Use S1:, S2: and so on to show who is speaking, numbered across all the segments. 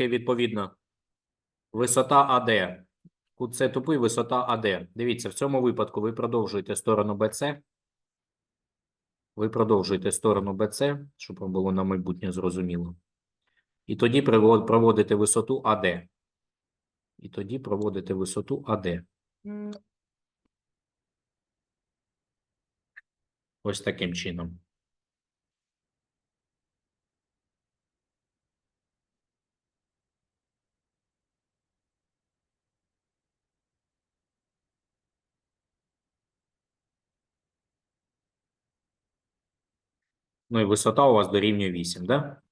S1: таке відповідно? Висота АД. Кут С тупий, висота АД. Дивіться, в цьому випадку ви продовжуєте сторону БЦ. Ви продовжуєте сторону БЦ, щоб вам було на майбутнє зрозуміло. І тоді проводите висоту АД. І тоді проводите висоту АД. Ось таким чином. Ну і висота у вас дорівнює 8, да?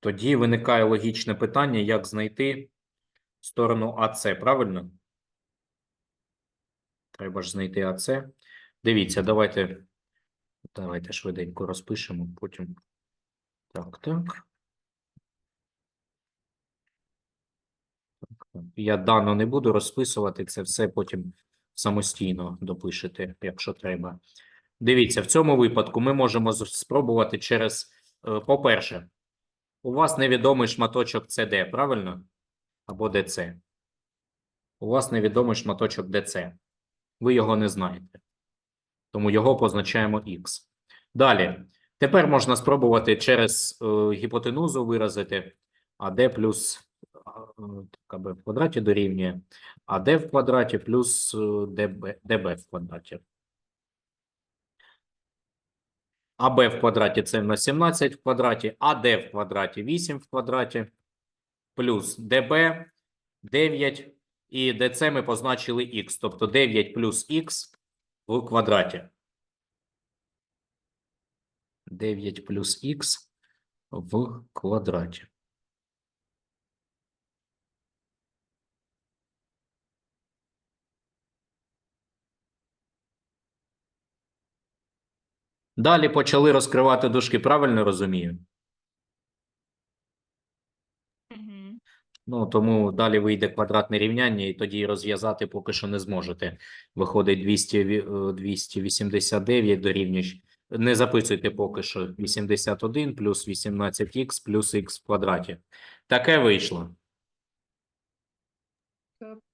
S1: Тоді виникає логічне питання, як знайти сторону АЦ, правильно? Треба ж знайти АЦ. Дивіться, давайте, давайте швиденько розпишемо, потім. Так, так. Я дано не буду розписувати, це все потім самостійно допишете, якщо треба. Дивіться, в цьому випадку ми можемо спробувати через, е, по-перше, у вас невідомий шматочок CD, правильно? Або DC. У вас невідомий шматочок DC. Ви його не знаєте. Тому його позначаємо X. Далі. Тепер можна спробувати через е, гіпотенузу виразити AD плюс е, КБ в квадраті дорівнює АД в квадраті плюс ДБ, ДБ в квадраті. АБ в квадраті це в нас 17 в квадраті, АД в квадраті 8 в квадраті, плюс ДБ 9, і ДЦ ми позначили х, тобто 9 плюс х в квадраті. 9 плюс х в квадраті. Далі почали розкривати дужки, правильно розумію?
S2: мгм.
S1: Ну, тому далі вийде квадратне рівняння, і тоді розв'язати поки що не зможете. Виходить 200, е, 289 дорівнює. Не записуйте поки що 81 плюс 18х плюс х в квадраті. Таке вийшло.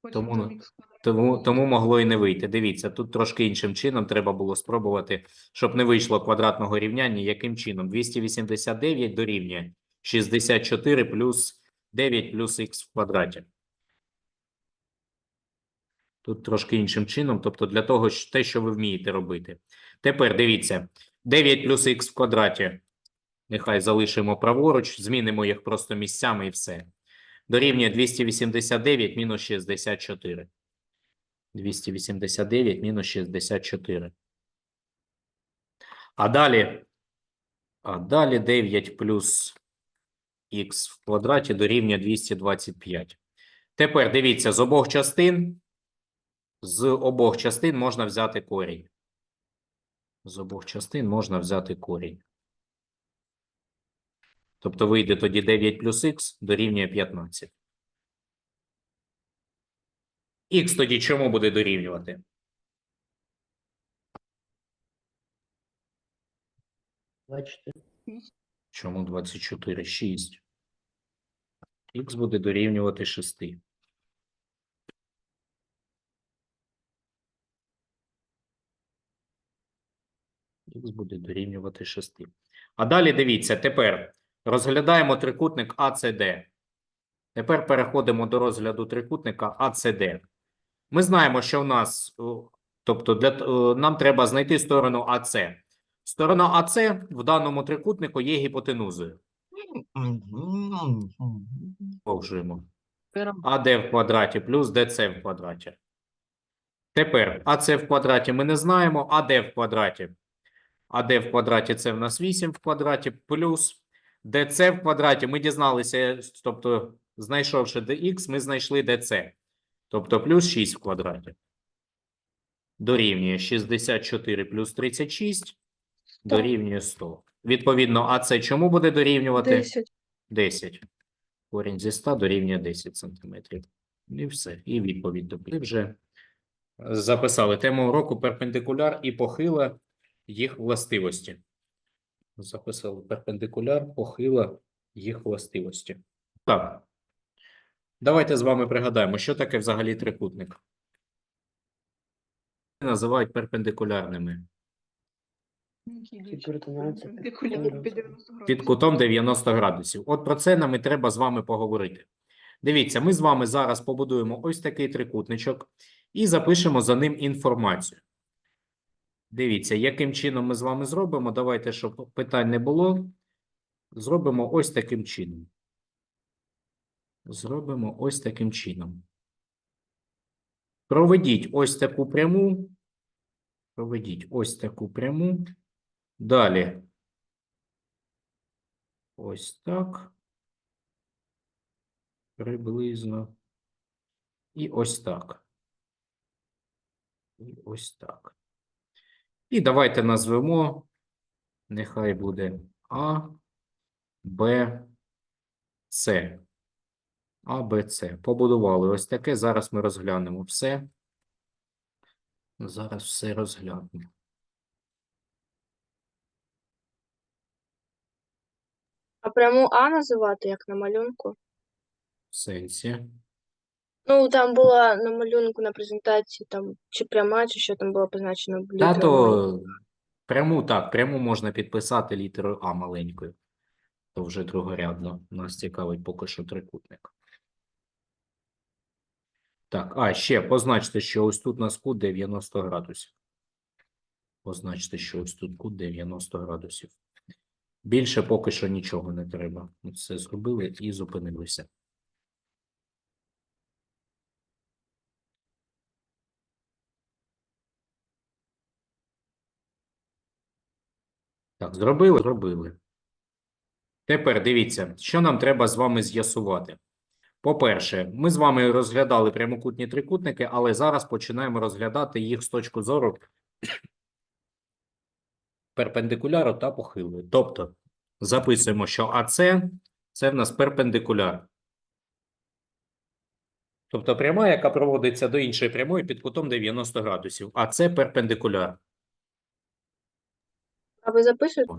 S2: Потім
S1: Тому Тому, тому могло і не вийти. Дивіться, тут трошки іншим чином треба було спробувати, щоб не вийшло квадратного рівняння. Яким чином? 289 дорівнює 64 плюс 9 плюс х в квадраті. Тут трошки іншим чином, тобто для того, те, що ви вмієте робити. Тепер дивіться, 9 плюс х в квадраті. Нехай залишимо праворуч, змінимо їх просто місцями і все. Дорівнює 289 мінус 64. 289 мінус 64. А далі, а далі 9 плюс х в квадраті дорівнює 225. Тепер дивіться, з обох частин, з обох частин можна взяти корінь. З обох частин можна взяти корінь. Тобто вийде тоді 9 плюс х дорівнює 15. Х тоді чому буде дорівнювати? Чому 24? 6. Х буде дорівнювати 6. Х буде дорівнювати 6. А далі дивіться, тепер розглядаємо трикутник АЦД. Тепер переходимо до розгляду трикутника АЦД. Ми знаємо, що в нас, тобто для, нам треба знайти сторону АЦ. Сторона АЦ в даному трикутнику є гіпотенузою. Продовжуємо. АД в квадраті плюс ДЦ в квадраті. Тепер АЦ в квадраті ми не знаємо, АД в квадраті. АД в квадраті це в нас 8 в квадраті плюс ДЦ в квадраті. Ми дізналися, тобто, знайшовши dx, ми знайшли ДЦ. Тобто плюс 6 в квадраті. Дорівнює 64 плюс 36 дорівнює 100. Відповідно, АЦ чому буде дорівнювати?
S2: 10.
S1: 10. Корінь зі 100 дорівнює 10 сантиметрів. І все. І відповідь добили. Вже записали тему уроку перпендикуляр і похила їх властивості. Записали перпендикуляр, похила їх властивості. Так. Давайте з вами пригадаємо, що таке взагалі трикутник. Називають перпендикулярними.
S3: Під
S2: перпендикулярно
S3: кутом
S2: під
S3: 90
S2: 90
S1: під
S2: градусів.
S1: кутом 90 градусів. От про це нам і треба з вами поговорити. Дивіться, ми з вами зараз побудуємо ось такий трикутничок і запишемо за ним інформацію. Дивіться, яким чином ми з вами зробимо. Давайте, щоб питань не було. Зробимо ось таким чином. Зробимо ось таким чином. Проведіть ось таку пряму. Проведіть ось таку пряму. Далі. Ось так. Приблизно. І ось так. І ось так. І давайте назвемо. Нехай буде А, Б, С. А, Б, С. Побудували ось таке. Зараз ми розглянемо все. Зараз все розглянемо.
S4: А пряму А називати, як на малюнку?
S1: В сенсі.
S4: Ну, там було на малюнку на презентації, там чи пряма, чи що там було позначено
S1: Та то пряму так, пряму можна підписати літерою А маленькою. То вже другорядно. Нас цікавить поки що трикутник. Так, а ще позначте, що ось тут у нас кут 90 градусів. Позначте, що ось тут кут 90 градусів. Більше поки що нічого не треба. Все зробили і зупинилися. Так, зробили? Зробили. Тепер дивіться, що нам треба з вами з'ясувати. По-перше, ми з вами розглядали прямокутні трикутники, але зараз починаємо розглядати їх з точки зору перпендикуляру та похилої. Тобто, записуємо, що АС – це в нас перпендикуляр. Тобто пряма, яка проводиться до іншої прямої під кутом 90 градусів. А це перпендикуляр.
S4: Ви записуєте?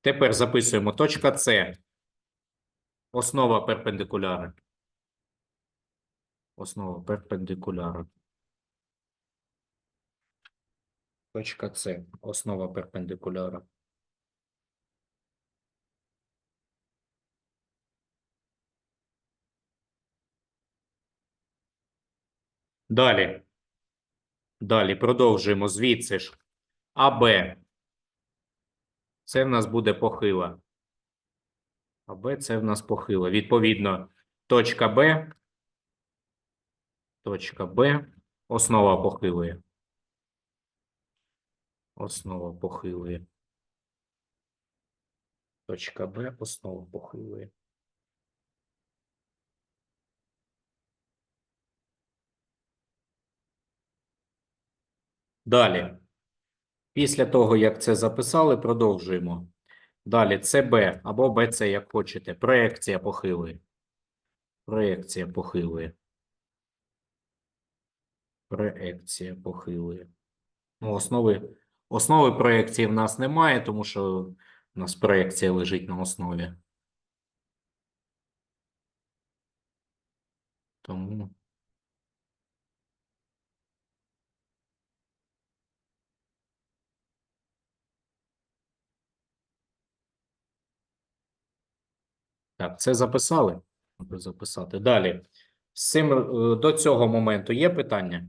S1: Тепер записуємо точка С. Основа перпендикуляра. Основа перпендикуляра. Точка С. Основа перпендикуляра. Далі. Далі продовжуємо звідси ж. АБ. Це в нас буде похила. А Б це в нас похила. Відповідно, точка Б. Точка Б. Основа похилої. Основа похилої. Точка Б. Основа похилої. Далі. Після того, як це записали, продовжуємо. Далі ЦБ або БЦ, як хочете. Проекція похилої. Проекція похилої. Проекція похилої. Ну, основи, основи проекції в нас немає, тому що у нас проекція лежить на основі. Тому. Так, це записали? Треба записати. Далі. З цим, е, до цього моменту є питання?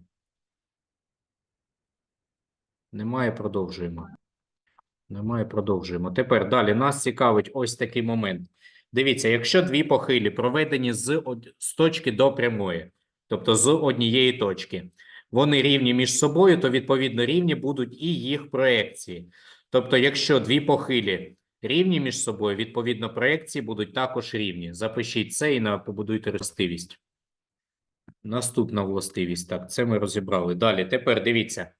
S1: Немає, продовжуємо. Немає, продовжуємо. Тепер далі нас цікавить ось такий момент. Дивіться, якщо дві похилі проведені з, з точки до прямої, тобто з однієї точки, вони рівні між собою, то відповідно рівні будуть і їх проекції. Тобто, якщо дві похилі рівні між собою, відповідно, проекції будуть також рівні. Запишіть це і побудуйте властивість. Наступна властивість. Так, це ми розібрали. Далі, тепер дивіться.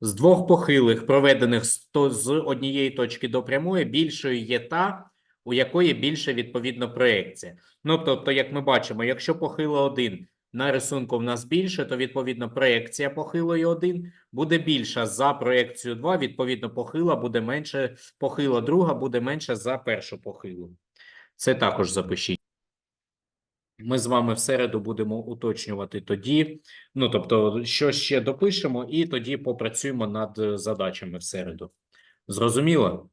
S1: З двох похилих, проведених з, однієї точки до прямої, більшою є та, у якої більше відповідно проекція. Ну, тобто, як ми бачимо, якщо похила 1 на рисунку в нас більше, то відповідно проекція похилої 1 буде більша за проекцію 2, відповідно, похила буде менше, похила друга буде менша за першу похилу. Це також запишіть. Ми з вами в середу будемо уточнювати тоді. Ну, тобто, що ще допишемо, і тоді попрацюємо над е, задачами в середу. Зрозуміло?